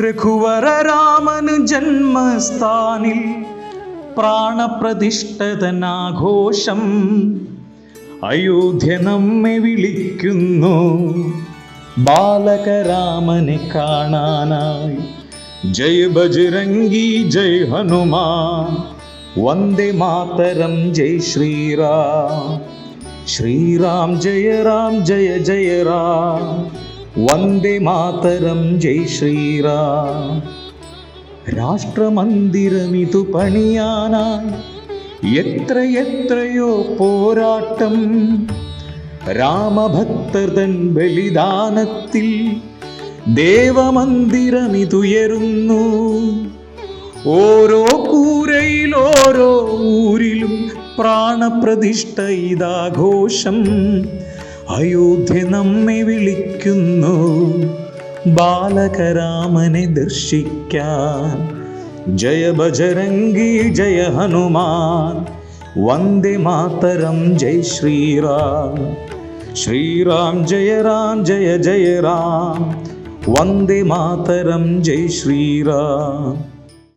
രഘുവര രാമന് ജന്മസ്ഥാനിൽ പ്രാണപ്രതിഷ്ഠതനാഘോഷം അയോധ്യ നമ്മെ വിളിക്കുന്നു. ബാലകരാമനെ കാണാനായി. ജയ ബജരംഗി ജയ് ഹനുമാൻ. വന്ദേ മാതരം ജയ് ശ്രീറാം ശ്രീറാം ജയ രാം ജയ ജയ രാം. വന്ദേ മാതരം ജയ് ശ്രീറാം. രാഷ്ട്രമന്ദിരമിതു പണിയാനായി എത്ര എത്രയോ പോരാട്ടം. രാമഭക്തർ തൻ ബലിദാനത്തിൽ ദേവമന്ദിരമിതുയരുന്നു. ഓരോ കൂരയിൽ ഓരോ ഊരിലും പ്രാണപ്രതിഷ്ഠ ഇതാഘോഷം അയോധ്യ നമ്മെ വിളിക്കുന്നു. ബാലകരാമനെ ദർശിക്കാൻ. ജയ ബജരംഗി ജയ ഹനുമാൻ. വന്ദേ മാതരം ജയ് ശ്രീറാം. ശ്രീറാം ജയ രാം ജയ ജയ രാം വന്ദേ മാതരം ജയ് ശ്രീറാം.